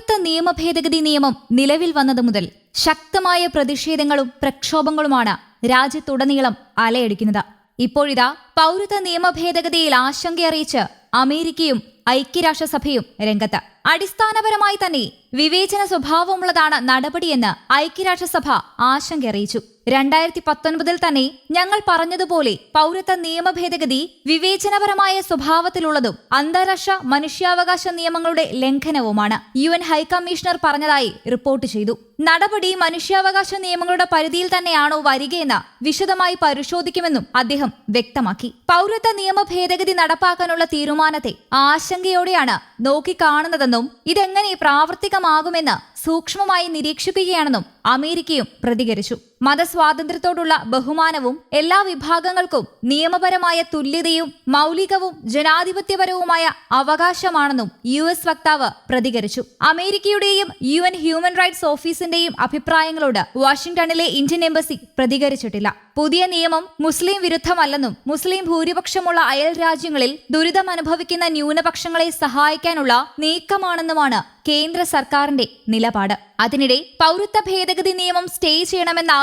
പൗരത്വ നിയമ ഭേദഗതി നിയമം നിലവിൽ വന്നത് മുതൽ ശക്തമായ പ്രതിഷേധങ്ങളും പ്രക്ഷോഭങ്ങളുമാണ് രാജ്യത്തുടനീളം അലയടിക്കുന്നത്. ഇപ്പോഴിതാ പൗരത്വ നിയമ ഭേദഗതിയിൽ ആശങ്കയറിയിച്ച് അമേരിക്കയും ഐക്യരാഷ്ട്രസഭയും രംഗത്ത്. അടിസ്ഥാനപരമായി തന്നെ വിവേചന സ്വഭാവമുള്ളതാണ് നടപടിയെന്ന് ഐക്യരാഷ്ട്രസഭ ആശങ്ക അറിയിച്ചു. രണ്ടായിരത്തി പത്തൊൻപതിൽ തന്നെ ഞങ്ങൾ പറഞ്ഞതുപോലെ പൗരത്വ നിയമ ഭേദഗതി വിവേചനപരമായ സ്വഭാവത്തിലുള്ളതും അന്താരാഷ്ട്ര മനുഷ്യാവകാശ നിയമങ്ങളുടെ ലംഘനവുമാണ്. യു എൻ ഹൈക്കമ്മീഷണർ പറഞ്ഞതായി റിപ്പോർട്ട് ചെയ്തു. നടപടി മനുഷ്യാവകാശ നിയമങ്ങളുടെ പരിധിയിൽ തന്നെയാണോ വരികയെന്ന് വിശദമായി പരിശോധിക്കുമെന്നും അദ്ദേഹം വ്യക്തമാക്കി. പൗരത്വ നിയമ ഭേദഗതി നടപ്പാക്കാനുള്ള തീരുമാനത്തെ ആശങ്കയോടെയാണ് നോക്കിക്കാണുന്നതെന്നും ഇതെങ്ങനെ പ്രാവർത്തികമാകുമെന്ന് സൂക്ഷ്മമായി നിരീക്ഷിക്കുകയാണെന്നും അമേരിക്കയും പ്രതികരിച്ചു. മതസ്വാതന്ത്ര്യത്തോടുള്ള ബഹുമാനവും എല്ലാ വിഭാഗങ്ങൾക്കും നിയമപരമായ തുല്യതയും മൗലികവും ജനാധിപത്യപരവുമായ അവകാശമാണെന്നും യു എസ് വക്താവ് പ്രതികരിച്ചു. അമേരിക്കയുടെയും യു എൻ ഹ്യൂമൻ റൈറ്റ്സ് ഓഫീസിന്റെയും അഭിപ്രായങ്ങളോട് വാഷിംഗ്ടണിലെ ഇന്ത്യൻ എംബസി പ്രതികരിച്ചിട്ടില്ല. പുതിയ നിയമം മുസ്ലിം വിരുദ്ധമല്ലെന്നും മുസ്ലിം ഭൂരിപക്ഷമുള്ള അയൽ രാജ്യങ്ങളിൽ ദുരിതമനുഭവിക്കുന്ന ന്യൂനപക്ഷങ്ങളെ സഹായിക്കാനുള്ള നീക്കമാണെന്നുമാണ് കേന്ദ്ര സർക്കാരിന്റെ നിലപാട്. അതിനിടെ പൗരത്വ ഭേദഗതി നിയമം സ്റ്റേ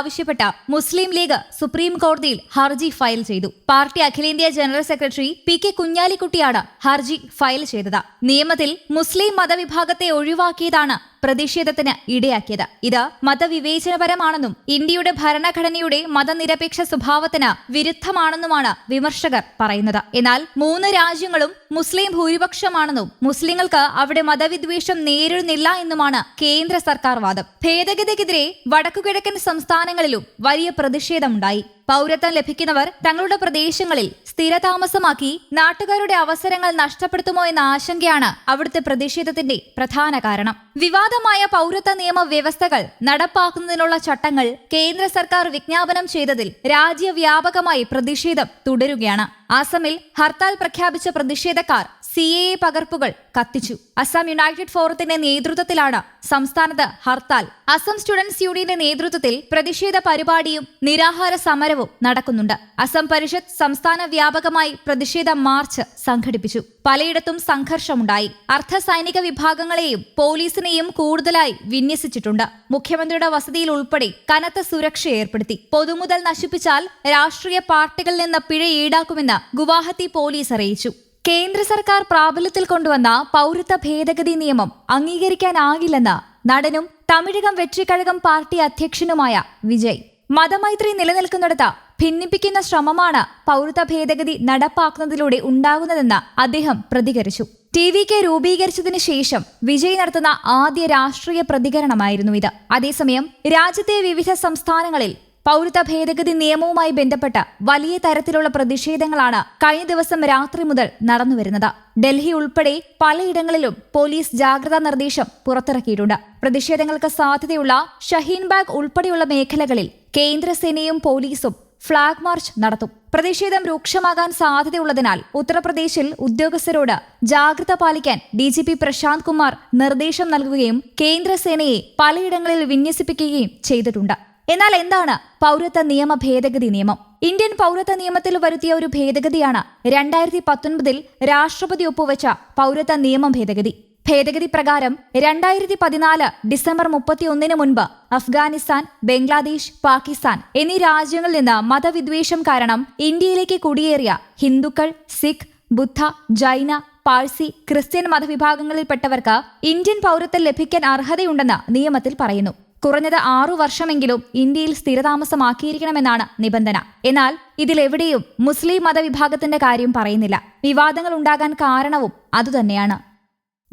ചെയ്യണമെന്നാവശ്യപ്പെട്ട് മുസ്ലിം ലീഗ് സുപ്രീം കോടതിയിൽ ഹർജി ഫയൽ ചെയ്തു. പാർട്ടി അഖിലേന്ത്യാ ജനറൽ സെക്രട്ടറി പി കെ കുഞ്ഞാലിക്കുട്ടിയാണ് ഹർജി ഫയൽ ചെയ്തത്. നിയമത്തിൽ മുസ്ലിം മതവിഭാഗത്തെ ഒഴിവാക്കിയതാണ് പ്രതിഷേധത്തിന് ഇടയാക്കിയത്. ഇത് മതവിവേചനപരമാണെന്നും ഇന്ത്യയുടെ ഭരണഘടനയുടെ മതനിരപേക്ഷ സ്വഭാവത്തിന് വിരുദ്ധമാണെന്നുമാണ് വിമർശകർ പറയുന്നത്. എന്നാൽ മൂന്ന് രാജ്യങ്ങളും മുസ്ലിം ഭൂരിപക്ഷമാണെന്നും മുസ്ലിങ്ങൾക്ക് അവിടെ മതവിദ്വേഷം നേരിടുന്നില്ല എന്നുമാണ് കേന്ദ്ര സർക്കാർ വാദം. ഭേദഗതിക്കെതിരെ വടക്കുകിഴക്കൻ സംസ്ഥാനങ്ങളിലും വലിയ പ്രതിഷേധമുണ്ടായി. പൗരത്വം ലഭിക്കുന്നവർ തങ്ങളുടെ പ്രദേശങ്ങളിൽ സ്ഥിരതാമസമാക്കി നാട്ടുകാരുടെ അവസരങ്ങൾ നഷ്ടപ്പെടുത്തുമോ എന്ന ആശങ്കയാണ് അവിടുത്തെ പ്രതിഷേധത്തിന്റെ പ്രധാന കാരണം. വിവാദമായ പൗരത്വ നിയമ വ്യവസ്ഥകൾ നടപ്പാക്കുന്നതിനുള്ള ചട്ടങ്ങൾ കേന്ദ്ര സർക്കാർ വിജ്ഞാപനം ചെയ്തതിൽ രാജ്യവ്യാപകമായി പ്രതിഷേധം തുടരുകയാണ്. അസമിൽ ഹർത്താൽ പ്രഖ്യാപിച്ച പ്രതിഷേധക്കാർ സി എ എ പകർപ്പുകൾ കത്തിച്ചു. അസം യുണൈറ്റഡ് ഫോറത്തിന്റെ നേതൃത്വത്തിലാണ് സംസ്ഥാനത്ത് ഹർത്താൽ. അസം സ്റ്റുഡൻസ് യൂണിയന്റെ നേതൃത്വത്തിൽ പ്രതിഷേധ പരിപാടിയും നിരാഹാര സമരവും നടക്കുന്നുണ്ട്. അസം പരിഷത്ത് സംസ്ഥാന വ്യാപകമായി പ്രതിഷേധ മാർച്ച് സംഘടിപ്പിച്ചു. പലയിടത്തും സംഘർഷമുണ്ടായി. അർദ്ധ സൈനിക വിഭാഗങ്ങളെയും പോലീസിനെയും കൂടുതലായി വിന്യസിച്ചിട്ടുണ്ട്. മുഖ്യമന്ത്രിയുടെ വസതിയിൽ ഉൾപ്പെടെ കനത്ത സുരക്ഷ ഏർപ്പെടുത്തി. പൊതുമുതൽ നശിപ്പിച്ചാൽ രാഷ്ട്രീയ പാർട്ടികളിൽ നിന്ന് പിഴ ഈടാക്കുമെന്ന് ഗുവാഹത്തി പോലീസ് അറിയിച്ചു. കേന്ദ്ര സർക്കാർ പ്രാബല്യത്തിൽ കൊണ്ടുവന്ന പൗരത്വ ഭേദഗതി നിയമം അംഗീകരിക്കാനാകില്ലെന്ന് നടനും തമിഴകം വെற்றிക്കഴകം പാർട്ടി അധ്യക്ഷനുമായ വിജയ്. മതമൈത്രി നിലനിൽക്കുന്നിടത്ത് ഭിന്നിപ്പിക്കുന്ന ശ്രമമാണ് പൗരത്വ ഭേദഗതി നടപ്പാക്കുന്നതിലൂടെ ഉണ്ടാകുന്നതെന്ന് അദ്ദേഹം പ്രതികരിച്ചു. ടി വി കെ രൂപീകരിച്ചതിന് ശേഷം വിജയ് നടത്തുന്ന ആദ്യ രാഷ്ട്രീയ പ്രതികരണമായിരുന്നു ഇത്. അതേസമയം രാജ്യത്തെ വിവിധ സംസ്ഥാനങ്ങളിൽ പൗരത്വ ഭേദഗതി നിയമവുമായി ബന്ധപ്പെട്ട് വലിയ തരത്തിലുള്ള പ്രതിഷേധങ്ങളാണ് കഴിഞ്ഞ ദിവസം രാത്രി മുതൽ നടന്നുവരുന്നത്. ഡൽഹി ഉൾപ്പെടെ പലയിടങ്ങളിലും പോലീസ് ജാഗ്രതാ നിർദ്ദേശം പുറത്തിറക്കിയിട്ടുണ്ട്. പ്രതിഷേധങ്ങൾക്ക് സാധ്യതയുള്ള ഷഹീൻബാഗ് ഉൾപ്പെടെയുള്ള മേഖലകളിൽ കേന്ദ്രസേനയും പോലീസും ഫ്ളാഗ് മാർച്ച് നടത്തും. പ്രതിഷേധം രൂക്ഷമാകാൻ സാധ്യതയുള്ളതിനാൽ ഉത്തർപ്രദേശിൽ ഉദ്യോഗസ്ഥരോട് ജാഗ്രത പാലിക്കാൻ D G P Prashant Kumar നിർദ്ദേശം നൽകുകയും കേന്ദ്രസേനയെ പലയിടങ്ങളിൽ വിന്യസിപ്പിക്കുകയും ചെയ്തിട്ടുണ്ട്. എന്നാൽ എന്താണ് പൗരത്വ നിയമ ഭേദഗതി നിയമം? ഇന്ത്യൻ പൗരത്വ നിയമത്തിൽ വരുത്തിയ ഒരു ഭേദഗതിയാണ് രണ്ടായിരത്തി പത്തൊൻപതിൽ രാഷ്ട്രപതി ഒപ്പുവെച്ച പൗരത്വ നിയമ ഭേദഗതി. ഭേദഗതി പ്രകാരം രണ്ടായിരത്തി പതിനാല് ഡിസംബർ മുപ്പത്തിയൊന്നിന് മുൻപ് അഫ്ഗാനിസ്ഥാൻ ബംഗ്ലാദേശ് പാകിസ്ഥാൻ എന്നീ രാജ്യങ്ങളിൽ നിന്ന് മതവിദ്വേഷം കാരണം ഇന്ത്യയിലേക്ക് കുടിയേറിയ ഹിന്ദുക്കൾ സിഖ് ബുദ്ധ ജൈന പാഴ്സി ക്രിസ്ത്യൻ മതവിഭാഗങ്ങളിൽപ്പെട്ടവർക്ക് ഇന്ത്യൻ പൗരത്വം ലഭിക്കാൻ അർഹതയുണ്ടെന്ന് നിയമത്തിൽ പറയുന്നു. കുറഞ്ഞത് ആറു വർഷമെങ്കിലും ഇന്ത്യയിൽ സ്ഥിരതാമസമാക്കിയിരിക്കണമെന്നാണ് നിബന്ധന. എന്നാൽ ഇതിലെവിടെയും മുസ്ലിം മതവിഭാഗത്തിന്റെ കാര്യം പറയുന്നില്ല. വിവാദങ്ങൾ ഉണ്ടാകാൻ കാരണവും അതുതന്നെയാണ്.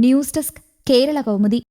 News desk Kerala Kaumudi.